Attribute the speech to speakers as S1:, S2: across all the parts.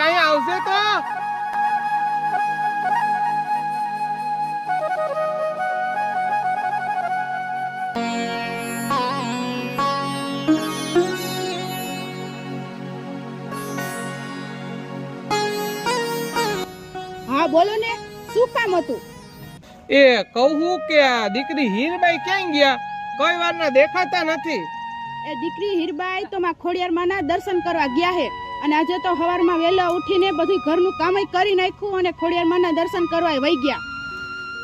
S1: કહું છું ક્યાં ગઈ એ અહીંયા આવશે તો?
S2: હા બોલો ને શું કામ હતું?
S1: એ કહું કે દીકરી હીરબાઈ ક્યાં ગયા? કોઈ વારના દેખાતા નથી.
S2: એ દીકરી હીરબાઈ તો માં ખોડિયાર માના દર્શન કરવા ગયા હે. અને આજે તો સવારમાં વહેલા ઉઠીને બધું ઘરનું કામય કરી નાખ્યું અને ખોડિયાર માના દર્શન કરવા વહી ગયા.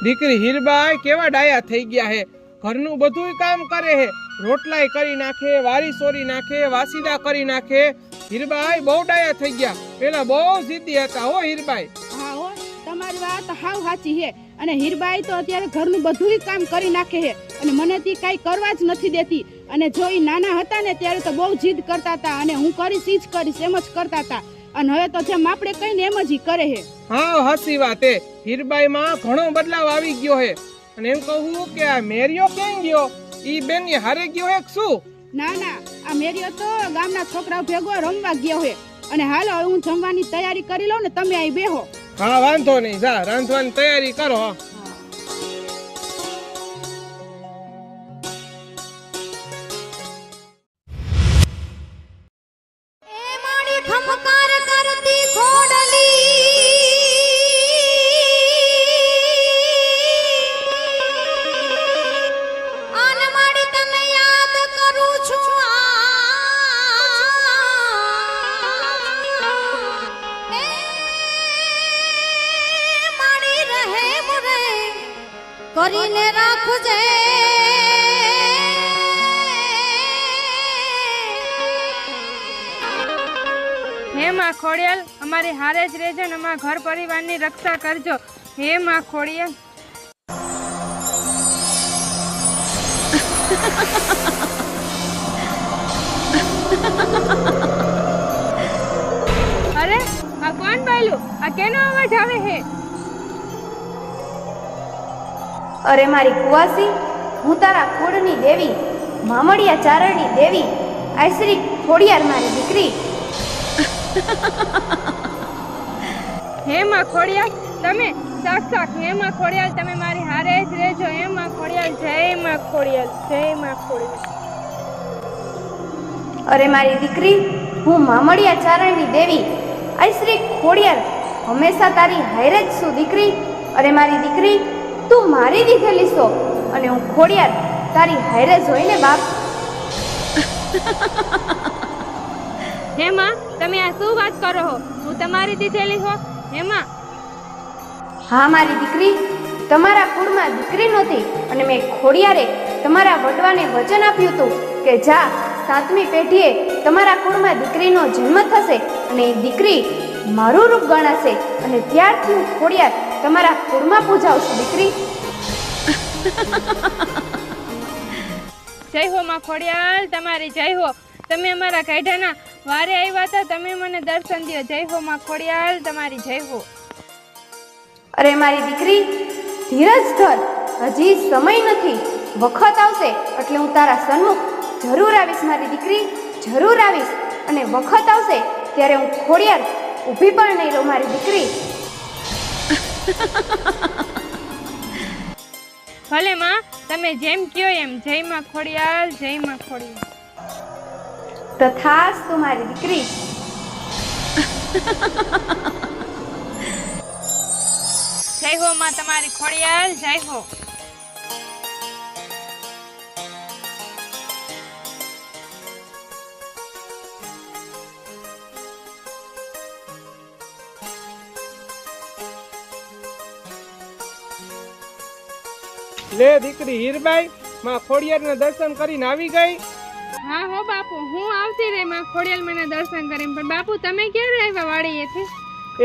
S1: દીકરી હીરબાઈ કેવા ડાયા થઈ ગયા હે? ઘરનું બધું કામ કરે હે. રોટલાય કરી નાખે વારી સોરી નાખે વાસીદા કરી નાખે. હીરબાઈ બહુ ડાયા થઈ ગયા. પેલા બહુ જીતી હતા હો હીરબાઈ.
S2: હા હો તમારી વાત હાવ સાચી હે. અને હીરબાઈ તો અત્યારે ઘરનું બધુંય કામ કરી નાખે હે. અને મને તી કાંઈ કરવા જ નથી દેતી. અને જો એ નાના હતા ને ત્યારે તો બહુ જીદ કરતા હતા અને હું કરીશ ઈ જ કરીશ એમ જ કરતા હતા. અને હવે તો જેમ આપણે કહીને એમ જ ઈ કરે હે
S1: હા હાસી વાત હે હીરબાઈ માં ઘણો બદલાવ આવી ગયો હે અને એમ કહું કે આ મેરિયો ક્યાં ગયો? ઈ બેન હારે ગયો હે શું?
S2: ના ના આ મેરિયો તો ગામના છોકરાઓ ભેગો રમવા ગયો હે અને હાલો હવે હું જમવાની તૈયારી કરી લઉં ને તમે અહીં બેહો.
S1: હા વાંધો નહીં. જા રાંધવાની તૈયારી કરો
S3: હે માં ખોડિયાલ, અમારી હારે જ રહેજો ને અમારા ઘર પરિવારની રક્ષા કરજો. હે માં ખોડિયાલ. અરે, આ કોણ બોલ્યું આ કેનો અવાજ આવે હે?
S4: અરે મારી કુવાસી, હું તારા કુળની દેવી, મામડિયા ચારણની દેવી, આશ્રી ખોડિયાર મારી દીકરી.
S3: હે માં ખોડિયાલ તમે સાક હે માં ખોડિયાલ તમે મારી હારે જ રહેજો. હે માં ખોડિયાલ જય માં ખોડિયાલ જય માં ખોડિયાલ.
S4: અરે મારી દીકરી હું મામડિયા ચારણની દેવી. આશ્રી ખોડિયાર હંમેશા તારી હારે જ છું દીકરી. અરે મારી દીકરી તું મારી દીધેલી છો અને હું ખોડિયાર તારી હારે જ હોય ને બાપ.
S3: હે માં તમે આ શું વાત કરો હો? હું તમારી દીધેલી હો હેમાં.
S4: હા મારી દીકરી. તમારા કુળમાં દીકરી નહોતી અને મેં ખોડિયારે તમારા વડવાને વચન આપ્યું હતું કે જા સાતમી પેઢીએ તમારા કુળમાં દીકરીનો જન્મ થશે અને એ દીકરી મારું રૂપ ગણાશે અને ત્યારથી હું ખોડિયાર તમારા કુળમાં પૂજાવશું દીકરી.
S3: જય હો માં ખોડિયાલ તમારી જય હો. તમે અમારા કાઢાના વારે આવ્યા હતા તમે મને દર્શન દો જય હો માં ખોડિયાલ તમારી જય હો.
S4: અરે મારી દીકરી ધીરજ ધર. હજી સમય નથી. વખત આવશે એટલે હું તારા સન્મુખ જરૂર આવીશ મારી દીકરી જરૂર આવીશ. અને વખત આવશે ત્યારે હું ખોડિયાર ઊભી પણ નહીં રહું મારી દીકરી.
S3: ભલે માં તમે જેમ કયો એમ. જય માં ખોડિયાલ જય માં ખોડિયાલ.
S4: તથાસ્તુ મારી દીકરી.
S3: જય હો માં તમારી ખોડિયાલ જય હો.
S1: લે દીકરી હીરબાઈ માં ખોડિયાર દર્શન કરીને આવી ગઈ?
S3: હા હો બાપુ હું આવતી રહી માં ખોડિયાલ મને દર્શન કરીને પણ બાપુ તમે ક્યારે આવ્યા વાડીએથી?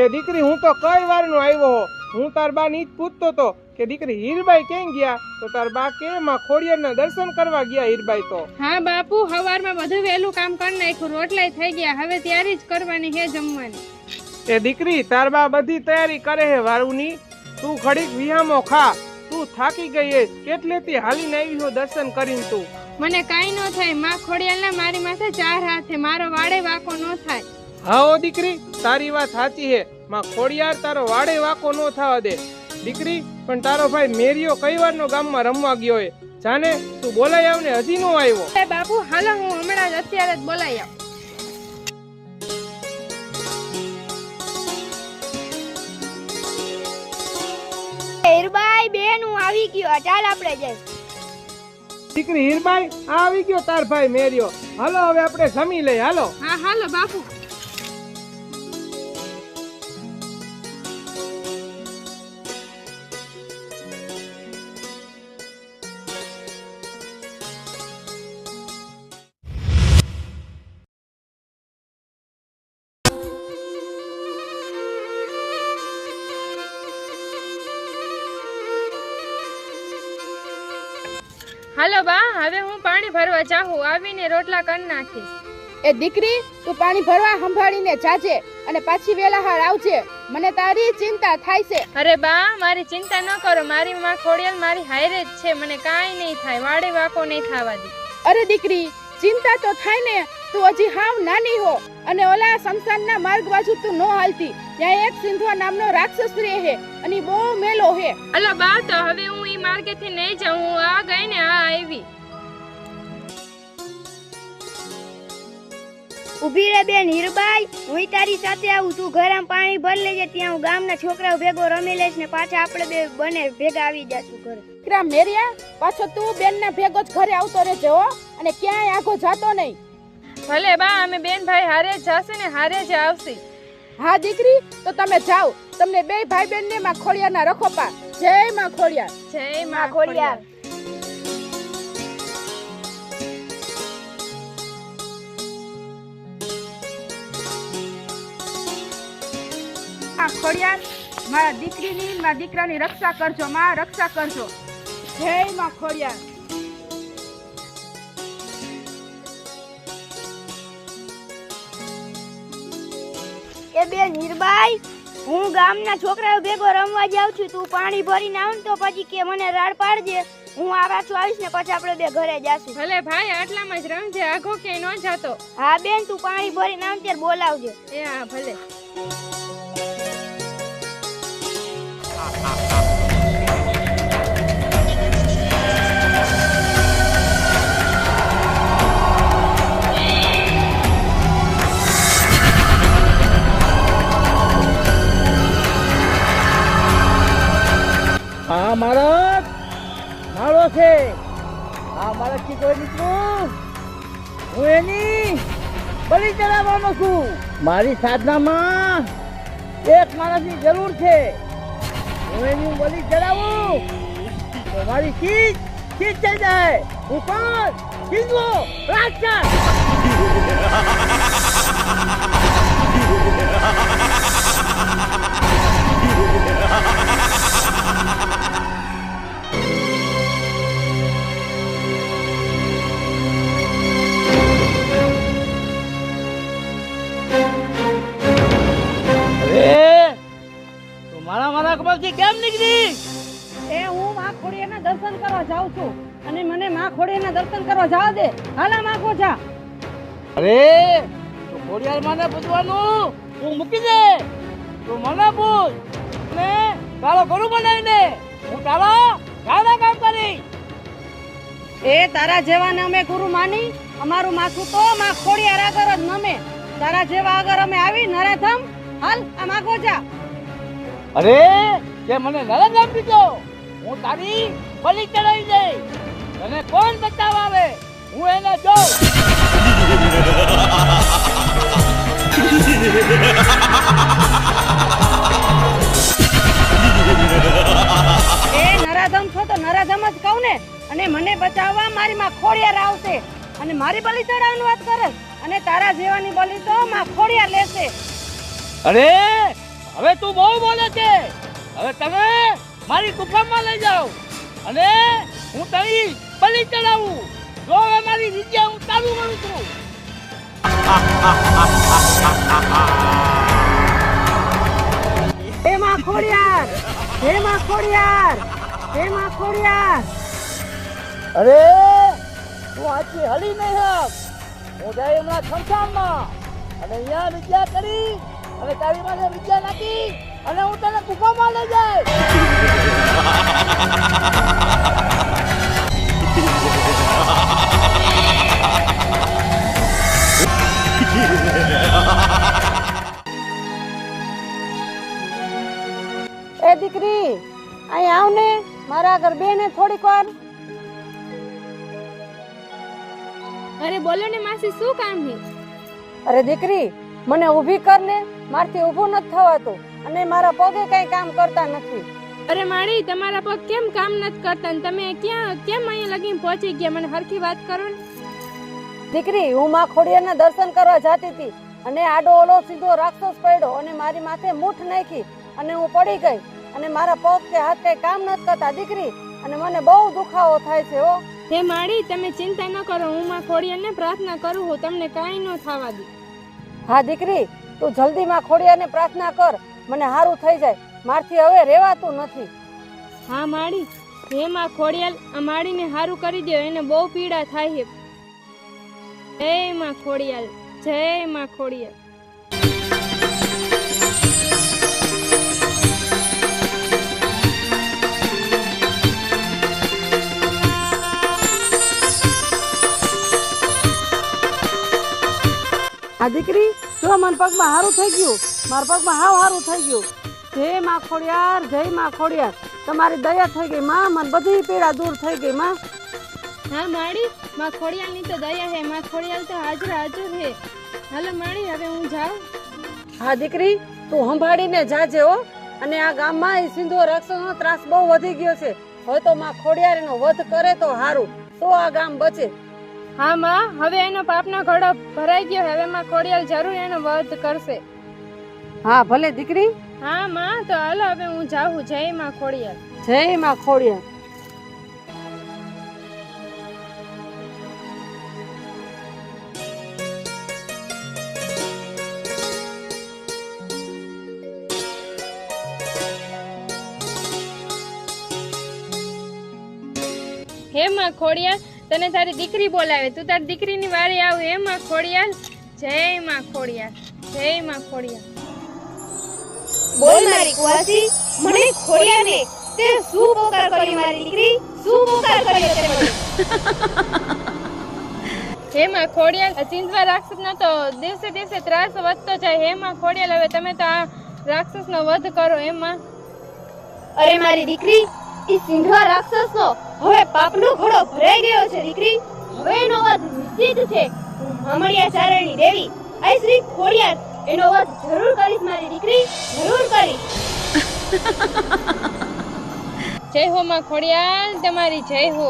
S1: એ દીકરી હું તો કઈ વારનો આવ્યો હો? તાર બા ની પૂછતો તો કે દીકરી હીરબાઈ કેમ ગયા? તો તાર બા કે માં ખોડિયારના દર્શન કરવા ગયા હીરબાઈ તો.
S3: હા બાપુ હવારમાં બધું વહેલું કામ કરી નાખ્યું રોટલાય થઈ ગયા હવે ત્યારે જ કરવાની હે જમવાની.
S1: એ દીકરી તાર બા બધી તૈયારી કરે હે વારુની. તું ખડીક વિહામો ખા. તું થાકી ગઈ કેટલેથી હાલીને આવી હો દર્શન કરીને તું?
S3: મને કાંઈ ન થાયમાં ખોડિયાલના મારી માથે ચાર હાથ છે મારો વાડે વાકો ન થાય.
S1: હાઓ દીકરી તારી વાત સાચી હે માં ખોડિયાર તારો વાડે વાકો નો થવા દે. દીકરી પણ તારો ભાઈ મેરિયો કઈ વારનો ગામમાં રમવા ગયો હે જાને તું બોલાઈ આવ ને હજી નો આવ્યો.
S3: એ બાપુ હાલો હું હમણાં જ અત્યારે જ બોલાઈ આવ.
S5: હીરબાઈ બેન હું આવી ગયો. ચાલ આપણે જઈ
S1: દીકરી હીરબાઈ આવી ગયો તાર ભાઈ મેર્યો. હાલો, હવે આપણે જમી લઈ હાલો.
S3: હા, હાલો, બાપુ. પાણી ભરવા જાઉં આવીને રોટલા કરી નાખીશ.
S2: એ દીકરી તું પાણી ભરવા સંભાળીને જાજે અને પાછી વેલા હાર આવજે. મને તારી ચિંતા થાય છે.
S3: અરે બા મારી ચિંતા ન કરો. મારી માં ખોડિયાલ મારી હાયરે જ છે. મને કાંઈ નહીં થાય. વાડે વાકો નહીં થવા દે.
S2: અરે દીકરી ચિંતા તો થાય ને. તું હજી હાવ નાની હો અને ઓલા સંસારના માર્ગ બાજુ તું ન હાલતી. ત્યાં એક સિંધવા નામનો રાક્ષસ રહે હે અને બહુ મેલો હે
S3: અલા બા તો હવે હું ઈ માર્ગેથી નહીં જાઉં. આ ગઈ ને આ આવી.
S5: ઊભી રે બેન હીરબાઈ. હું તારી સાથે આવું તું ગરમ પાણી ભરી લેજે ત્યાં હું ગામના છોકરાઓ ભેગો રમી લઈશ ને પાછા આપણે બે બને ભેગા આવી જશું ઘરે.
S2: દીકરા મેરિયા પાછો તું બેનના ભેગો જ ઘરે આવતો રહેજે હો અને ક્યાંય આગો જાતો નહીં.
S3: ભલે બા અમે બેન ભાઈ હારે જ જાશે ને હારે જ આવશે.
S2: હા દીકરી તો તમે જાઓ. તમને બે ભાઈ બેન ને માં ખોડિયારના રખોપા. જય માં ખોળિયા
S3: જય
S5: માં ખોડિયાર
S2: માં ખોડિયાર મારા દીકરીની મારા દીકરાની રક્ષા કરજો માં રક્ષા કરજો. જય માં ખોડિયાર
S5: એ બેન હીરબાઈ હું ગામના છોકરાઓ ભેગો રમવા જાઉં છું. તું પાણી ભરીને આવ તો પછી કે મને રાડ પાડજે. હું આ છું આવીશ ને પછી આપણે બે ઘરે જાશું.
S3: ભલે ભાઈ આટલામાં જ રમજે. આખો કે ન જાતો.
S5: હા બેન તું પાણી ભરીને આવ ત્યારે બોલાવજે.
S3: એ હા ભલે.
S6: મારી સાધનામાં એક માણસની જરૂર છે. હું એની બલી ચડાવું. તો મારી ચીજ ચીજ થઈ જાય. હું કોણ સિંધુ રાક્ષસ કપાલથી કેમ નીકળી?
S2: એ હું માં ખોડિયાના દર્શન કરવા જાઉં છું અને મને માં ખોડિયાના દર્શન કરવા જવા દે. હાલા માં ખોજા
S6: અરે તો ખોડિયાર માને પૂછવાનું તું મૂકી દે. તું મને પૂછ ને તારો બનાવી બનાવીને. હું તારો ગાડા કામ કરી.
S2: એ તારા જેવાને અમે ગુરુ માની અમારું માથું તો માં ખોડિયાર આગળ જ નમે. તારા જેવા આગળ અમે આવી નરાધમ. હાલ આ માગો ખોજા
S6: અરે તે મને નરક આપી દો હું તારી બલી ચડાવી દઈ તને કોણ બચાવવા આવે હું એને જોઉં.
S2: એ નરાધમ છો તો નરાધમ જ કહું ને. અને મને બચાવવા મારી માં ખોડિયાર આવશે. અને મારી બલી ચડાવવાની વાત કરે. અને તારા જેવાની બલી તો માં ખોડિયાર લેશે.
S6: અરે હવે તું બહુ બોલે છે. હવે તમે મારી ગુફામાં લઈ જાઓ. અને હું તારી બલી ચડાવું. જો હવે મારી વિદ્યા હું ચાલુ કરું છું.
S2: હે માં ખોડિયાર હે માં ખોડિયાર હે માં ખોડિયાર.
S6: અરે તું આજથી હલી નહીં હક. હું જાય હમણાં ખમસાણમાં અને અહીંયા વિદ્યા કરી અને તારી પાસે વિદ્યા નથી અને હું તને ગુફામાં લઈ જાય
S7: એ દીકરી અહીં આવ ને. મારા આગળ બે ને થોડીક વાર.
S3: અરે બોલો ને માસી શું કામ છે?
S7: અરે દીકરી મને ઊભી કર ને. મારથી ઊભું નથી થવાતું અને મારા પગે કઈ કામ કરતા નથી.
S3: અરે માળી તમારા પગ કેમ કામ નથી કરતા તમે ક્યાં કેમ અહીંયા લગીને પહોંચી ગયા? મને હરખી વાત કરો ને.
S7: દીકરી હું માં ખોડિયારના દર્શન કરવા જતી હતી અને આડો ઓલો સીધો રાક્ષસ પડ્યો અને મારી માથે મૂઠ નાખી અને હું પડી ગઈ. અને મારા પગ કે હાથ કઈ કામ નથી કરતા દીકરી અને મને બહુ દુખાવો થાય છે હો.
S3: હે માળી તમે ચિંતા ન કરો હું માં ખોડિયાને પ્રાર્થના કરું હું તમને કાંઈ ન થવા દઉં
S7: હા દીકરી તું જલ્દી માં ખોડિયાને પ્રાર્થના કર. મને સારું થઈ જાય. મારથી હવે રેવાતું નથી.
S3: હા માળી હે માં ખોડિયાલ આ માળીને હારું કરી દે એને બહુ પીડા થાય છે. જય માં ખોડિયાલ જય માં ખોડિયાલ.
S7: આ દીકરી જો મારા પગમાં સારું થઈ ગયું. મારા પગમાં હાવ સારું થઈ ગયું. જય માં ખોડિયાર જય માં ખોડિયાર. તમારી દયા થઈ ગઈ માં મને બધી પીડા દૂર થઈ ગઈ માં.
S3: હા માડી માં ખોડિયાલની તો દયા હે માં ખોડિયાલ તો હાજર હાજર હે. હાલો માડી હવે હું જાઉં.
S7: હા દીકરી તું સંભાળીને જાજે હો. અને આ ગામમાં એ સિંધુ રાક્ષસનો ત્રાસ બહુ વધી ગયો છે. હવે તો માં ખોડિયાર એનો વધ કરે તો હારું. તો આ ગામ બચે.
S3: હા માં હવે એનો પાપનો ઘડો ભરાઈ ગયો. હવે માં ખોડિયાલ જરૂર એનો વધ કરશે.
S7: હા ભલે દીકરી.
S3: હા માં તો હાલો હવે હું જાઉં. જય માં ખોડિયાલ
S7: જય માં ખોડિયાર
S3: હે માં ખોડિયાલ તને તારી દીકરી બોલાવે તું તારી દીકરીની વારે આવ. હે માં ખોડિયાલ? જય માં ખોડિયાલ જય માં ખોડિયાલ.
S4: બોલ મારી કુવાસી મને ખોડિયાને તે શું પોકાર કરી મારી દીકરી? શું પોકાર કરી તે મને?
S3: હે માં ખોડિયાલ ચિંતવા રાક્ષસનો તો દિવસે દિવસે ત્રાસ વધતો જાય. હે માં ખોડિયાલ હવે તમે તો આ રાક્ષસનો વધ કરો હે માં.
S4: અરે મારી દીકરી ઈ સિંધવા રાક્ષસનો હવે પાપનો ઘોડો ભરાઈ ગયો છે દીકરી. હવે એનો વધ નિશ્ચિત છે. હું હમણિયા ચારણી દેવી. આઈ શ્રી ખોડિયાર એનો વધ જરૂર કરીશ મારી દીકરી જરૂર કરીશ.
S3: જય હો માં ખોડિયાર તમારી જય હો.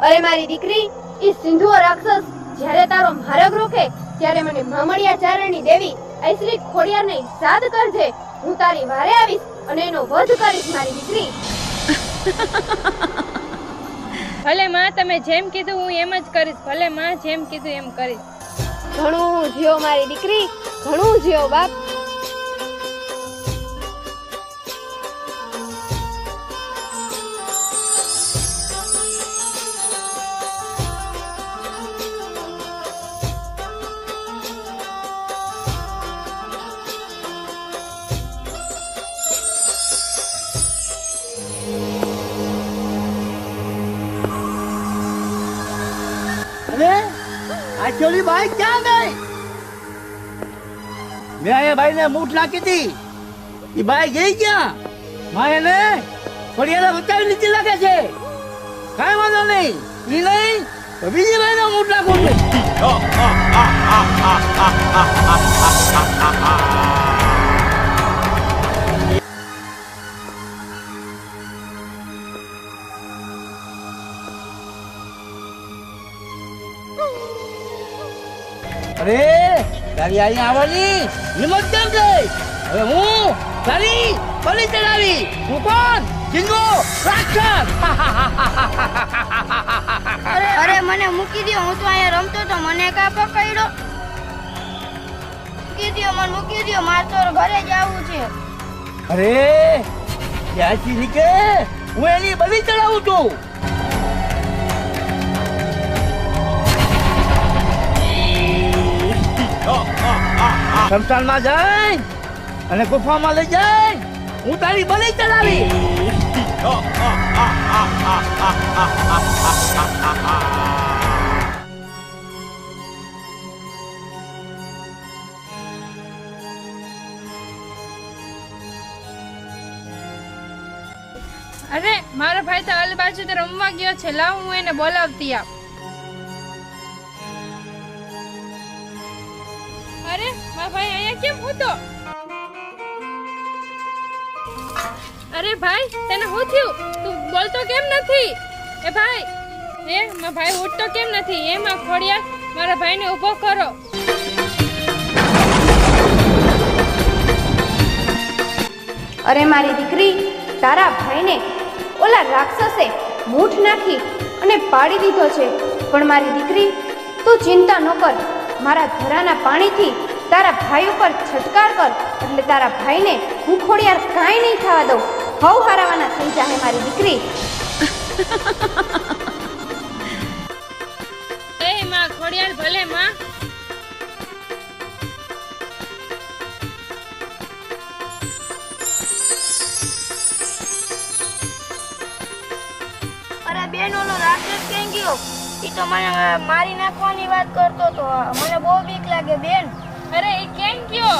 S4: અરે મારી દીકરી એ સિંધુઓ રાક્ષસ જ્યારે તારો માર્ગ રોકે ત્યારે મને મામણિયા ચારણી દેવી આઈ શ્રી ખોડિયારને યાદ કરજે. હું તારી વારે આવીશ. અને એનો વધ કરીશ મારી દીકરી.
S3: ભલે માં તમે જેમ કીધું હું એમ જ કરીશ. ભલે માં જેમ કીધું એમ કરીશ.
S4: ઘણું જીઓ મારી દીકરી ઘણું જીઓ બાપ.
S6: બાઈને મૂઠ નાખી હતી. એ બાઈ ગઈ ક્યાં માં એને ફળિયાને બતાવી લીધી લાગે છે. કાંઈ વાંધો નહીં. એ નહીં બીજી બાઈને મૂઠ નાખું છું. અરે તારી આઈ આવવાની. હિંમત કેમ થઈ? હવે હું તારી બલી ચડાવી. હું કોણ? સિંગો રાક્ષસ.
S4: અરે અરે મને મૂકી દો હું તો અહીંયા રમતો તો મને કા પકડ્યો? મૂકી દો મને મૂકી દો મારે તો ઘરે જવું છે.
S6: અરે ત્યાંથી નીકળે. હું એની બલી ચડાવું છું. શમશાનમાં જઈ અને ગુફામાં લઈ જઈ. હું તારી બલી ચડાવી.
S3: અરે, મારો ભાઈ તો અલ બાજુ તો રમવા ગયો છે. લાવ, હું એને બોલાવતી આપ અરે મારો ભાઈ, અહીંયા કેમ હતો અરે ભાઈ, તને શું થયું? તું બોલતો કેમ નથી? એ ભાઈ એ મારો ભાઈ ઉઠતો કેમ નથી? એમાં ખોડિયા મારા ભાઈને ઊભો કરો.
S4: અરે મારી દીકરી, તારા ભાઈને ઓલા રાક્ષસે મૂઠ નાખી અને પાડી દીધો છે. પણ મારી દીકરી, તું ચિંતા ન કર. મારા ધરાના પાણીથી તારા ભાઈ ઉપર છટકાર કર એટલે તારા ભાઈને હું ખોડિયાર કાંઈ નહીં થવા દઉં. હવ હારાવાના થઈ જાહે મારી દીકરી.
S3: એ માં ખોડિયાર ભલે માં.
S5: અરે બેન ઓલો રાક્ષસ કેમ ગયો? ઈ તો મને મારી નાખવાની વાત કરતો તો. મને બહુ બીક લાગે બેન.
S3: અરે, એ કેમ ગયો?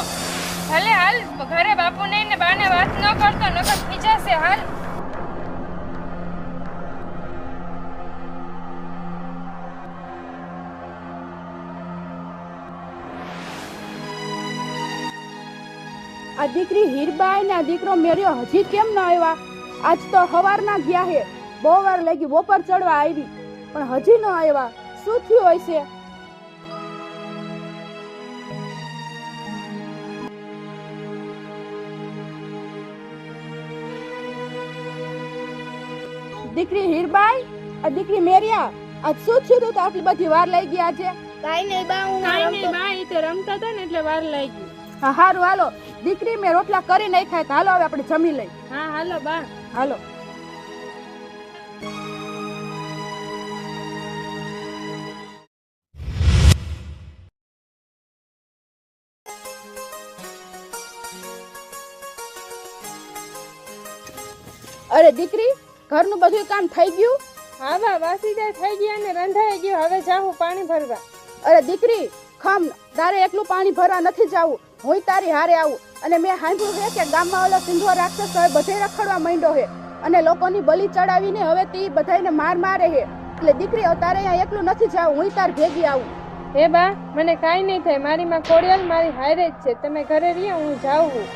S3: ભલે હાલ, ઘરે બાપુ ને ને બાને વાત ન કરતો, નકર ખીજાશે હાલ.
S2: આ દીકરી હીરબાઈ ને દીકરો મેર્યો હજી કેમ ન આવ્યા? આજ તો હવારના ગયા હે. બહુ વાર લાગી બપોર ચડવા આવી. પણ હજી ન આવ્યા. શું થયું છે? દીકરી હીરબાઈ આ દીકરી મેરિયા આજ શું થયું તો આટલી બધી વાર લઈ ગયા છે.
S5: કાઈ નહીં બા હું
S3: કાઈ નહીં બા એ તો રમતા હતા ને એટલે વાર લાગી
S2: હા હારું હાલો. દીકરી મેં રોટલા કરી નાખ્યા તો હાલો હવે આપણે જમી લઈ
S3: હા હાલો બા.
S2: હાલો. અરે દીકરી ઘરનું બધું કામ થઈ ગયું?
S3: હા બા વાસીદા થઈ ગયા ને રંધાઈ ગયું. હવે જાઉં પાણી ભરવા.
S2: અરે દીકરી ખમ તારે એકલું પાણી ભરવા નથી જવું. હું તારી હારે આવું. અને મેં સાંભળ્યું છે કે ગામમાં ઓલો સિંધો રાક્ષસ હવે બધે રખડવા માંડ્યો છે અને લોકોની બલી ચડાવીને હવે તે બધાને માર મારે છે એટલે દીકરી તારે અહીંયા એકલું નથી જવું. હું તાર ભેગી આવું.
S3: હે બા મને કાંઈ નહીં થાય. મારી માં ખોડિયાલ મારી હારે જ છે. તમે ઘરે રહીએ હું જાઉં.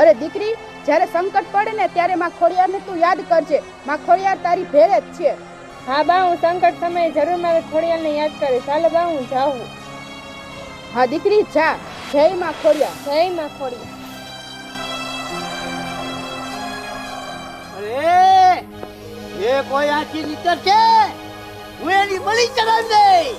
S2: અરે દીકરી જ્યારે સંકટ પડે ને ત્યારે માં ખોડિયારને તું યાદ કરજે. માં ખોડિયાર તારી ભેરે જ છે.
S3: હા બા હું સંકટ સમયે જરૂર મારે ખોડિયારને યાદ કરીશ ચાલો બા હું જાઉં.
S2: હા દીકરી જા. જય માં ખોડિયાર.
S3: જય માં ખોડિયાલ
S6: અરે એ કોઈ આખી નીકળશે હું એની ચડાવી દઈ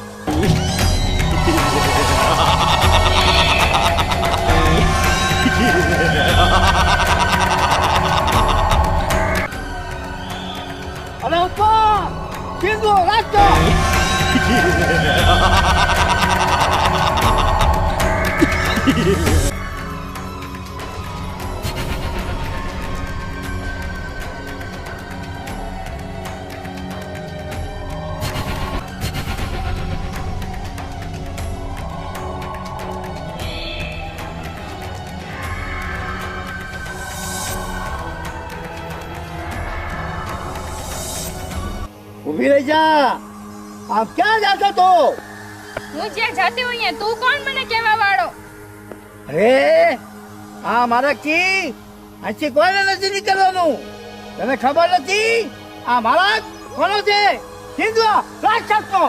S6: અરે ઉપર સિંધુ રાખજો ઊભી રહી જા. આપ ક્યાં જાતો તો?
S3: હું જ્યાં જાતી હું તું કોણ મને કહેવા વાળો?
S6: અરે આ મારા કી. આથી કોઈને નથી નીકળવાનું. તને ખબર નથી? આ મારા કોનો છે? સિંધુ રાક્ષસનો.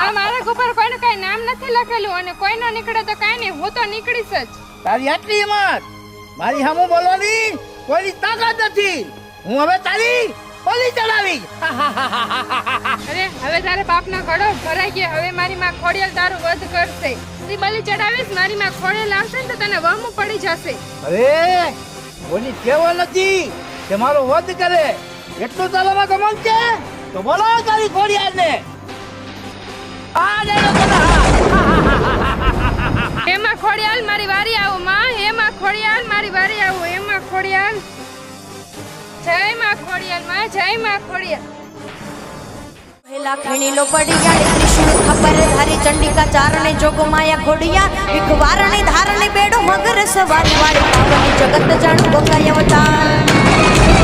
S3: આ મારા ઉપર કોઈનું કઈ નામ નથી લખેલું અને કોઈનો નીકળે તો કાઈ નહીં હું તો નીકળીશ જ.
S6: તારી આટલી હિંમત. મારી સામું બોલવાની કોઈની તાકાત નથી. હું હવે તારી હોલી ચડાવી.
S3: અરે હવે તારે બાપના ઘડો ભરાઈ ગયા. હવે મારી માં ખોડિયલ તારું વધ કરશે. તું બલી ચડાવીશ મારી માં ખોડિયલ આવશે ને તો તને વહમું પડી જશે.
S6: અરે બોલી કેવો નથી કે મારો વધ કરે? એટલું તારામાં ગમન છે. તો બોલો તારી ખોડિયાલ ને આ ડેડો તને
S3: એમાં ખોડિયાલ મારી વારી આવો માં. એમાં ખોડિયાલ મારી વારી આવો. એમાં ખોડિયાલ. જય માં ખોડિયાલમાં, જય માં ખોડિયાલ.
S8: પહેલા ખીણી લો પડિયા કૃષ્ણ ખબર? ધારી ચંડિકા ચારણે જોગ માયા ખોડિયા વિખવારણે ધારણે બેડો મગર સવારી વાળી પાવની જગત જાણું ગંગાય અવતાર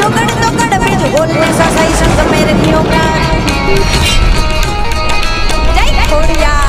S8: જોગડ તો ગોલમેલ સોસાયટી સમય રહ્યો પ્રાણ જય ખોડિયા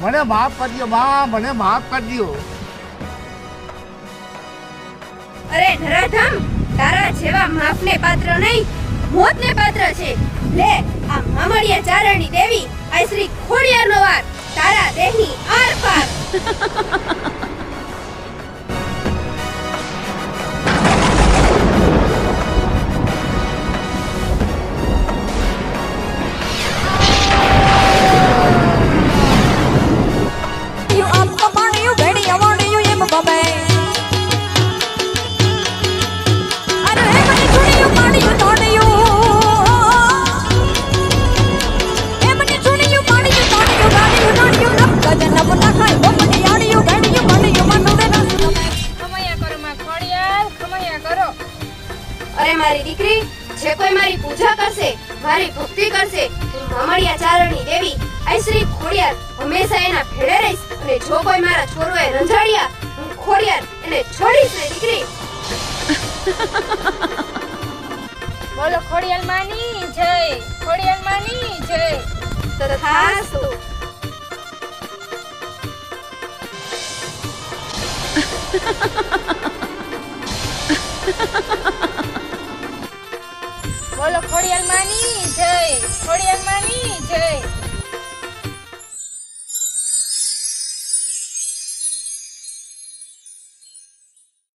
S8: મને
S6: માફ કરજો બા, મને માફ કરજો
S4: અરે, ધરાધામ, તારા જેવા માફને પાત્ર નહીં, મોતને પાત્ર છે. લે, આ મામળિયા ચારણી દેવી, આ શ્રી ખોડિયારનો વાર, તારા દેહની આરપાર. મારી દીકરી જે કોઈ મારી પૂજા કરશે મારી ભક્તિ કરશે હમણિયા ચારણી દેવી આશ્રી ખોડિયાર હંમેશા એના ભેળે રહીશ અને જો કોઈ મારા છોરોએ રંજાડ્યા હું ખોડિયાર એને છોડીશ ને દીકરી.
S3: બોલો ખોડિયાર માની જય. ખોડિયાર માની જય.
S4: તથાસ્તુ. ha ha ha ha!
S3: બોલો ખોડિયાર માની જય. ખોડિયાર માની જય.